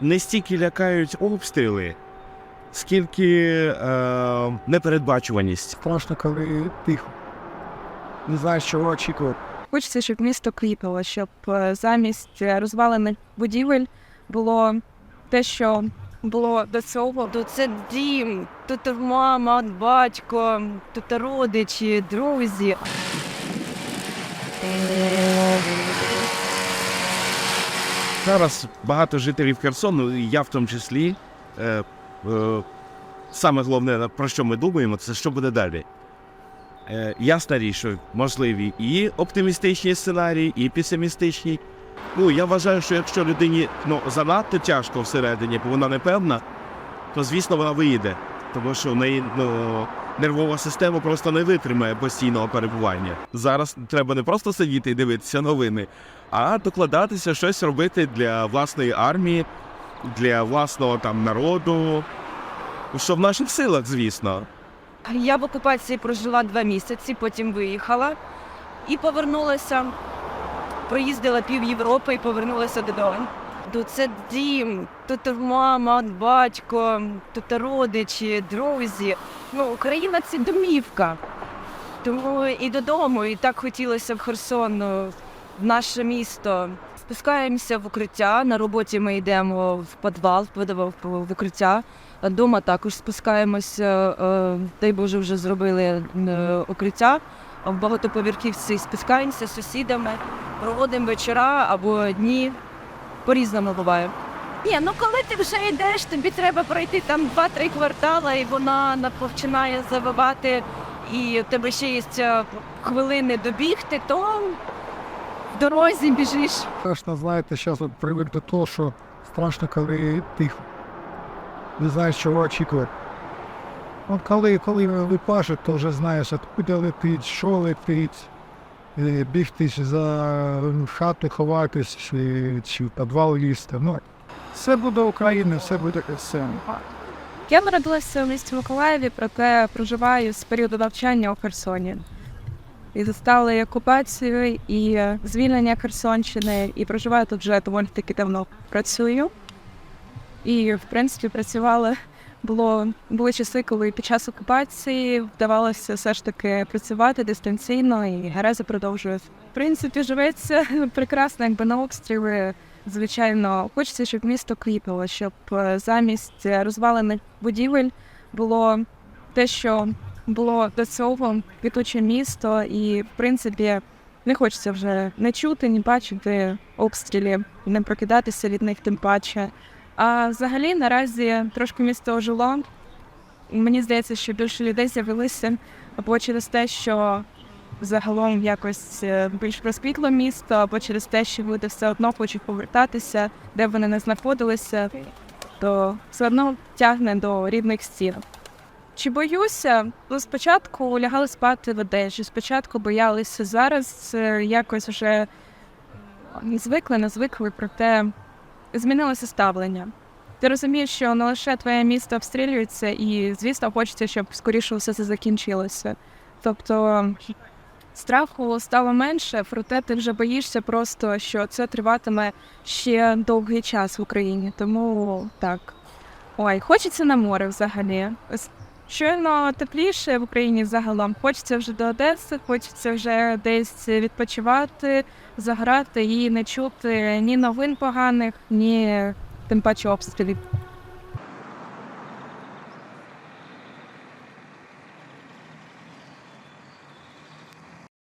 Не стільки лякають обстріли, скільки е, непередбачуваність. Страшно, коли тихо. Не знаєш, чого очікувати. Хочеться, щоб місто кріпило, щоб е, замість е, розвалених будівель було те, що було до цього. Тут це дім, тут мама, батько, тут родичі, друзі. Зараз багато жителів Херсону, і я в тому числі. Е, е, саме головне, про що ми думаємо, це що буде далі. Е, ясна річ, що можливі і оптимістичні сценарії, і песимістичні. Ну, я вважаю, що якщо людині ну, занадто тяжко всередині, бо вона не певна, то звісно вона виїде. Тому що в неї ну, нервова система просто не витримає постійного перебування. Зараз треба не просто сидіти і дивитися новини, а докладатися щось робити для власної армії, для власного там народу. Що в наших силах, звісно. Я в окупації прожила два місяці, потім виїхала і повернулася. Проїздила пів Європи і повернулася додому. Тут це дім, тут мама, батько, тут родичі, друзі. Ну, Україна це домівка. Тому і додому, і так хотілося в Херсон, в наше місто. Спускаємося в укриття. На роботі ми йдемо в підвал, в підвал, в укриття. Дома також спускаємося, е, дай Боже, вже зробили е, укриття. В багатоповерхівці спускаємося з сусідами, проводимо вечора або дні. По-різному буває. Ні, ну коли ти вже йдеш, тобі треба пройти там 2-3 квартала, і вона на- починає завивати, і в тебе ще є е, хвилини добігти, то в дорозі біжиш. Страшно, знаєте, зараз от привик до того, що страшно, коли тихо. Не знаєш, чого очікувати. От коли, коли випажуть, то вже знаєш, откуди летить, що летить, бігти за хату, ховатись, чи, чи в підвал лізти. Ну, все буде Україна, все буде все. Я народилася в місті Миколаєві, проте проживаю з періоду навчання у Херсоні. І застала і окупацію, і звільнення Херсонщини, і проживаю тут вже доволі таки давно працюю. І, в принципі, працювала. Було були часи, коли під час окупації вдавалося все ж таки працювати дистанційно, і Гереза продовжує. В принципі, живеться прекрасно, якби на обстріли. Звичайно, хочеться, щоб місто кріпило, щоб е, замість розвалених будівель було те, що було до цього квітуче місто, і в принципі не хочеться вже не чути, ні бачити обстрілів, не прокидатися від них тим паче. А взагалі наразі трошки місто ожило. Мені здається, що більше людей з'явилися або через те, що загалом якось е, більш розквітло місто, або через те, що люди все одно хочуть повертатися, де вони не знаходилися, то все одно тягне до рідних стін. Чи боюся? Ну, спочатку лягали спати в одежі, спочатку боялися. Зараз е, якось вже звикли, не звикли, проте змінилося ставлення. Ти розумієш, що не лише твоє місто обстрілюється, і, звісно, хочеться, щоб скоріше все це закінчилося. Тобто страху стало менше, проте ти вже боїшся просто, що це триватиме ще довгий час в Україні. Тому так. Ой, хочеться на море взагалі. Щойно тепліше в Україні загалом. Хочеться вже до Одеси, хочеться вже десь відпочивати, заграти і не чути ні новин поганих, ні тим паче обстрілів.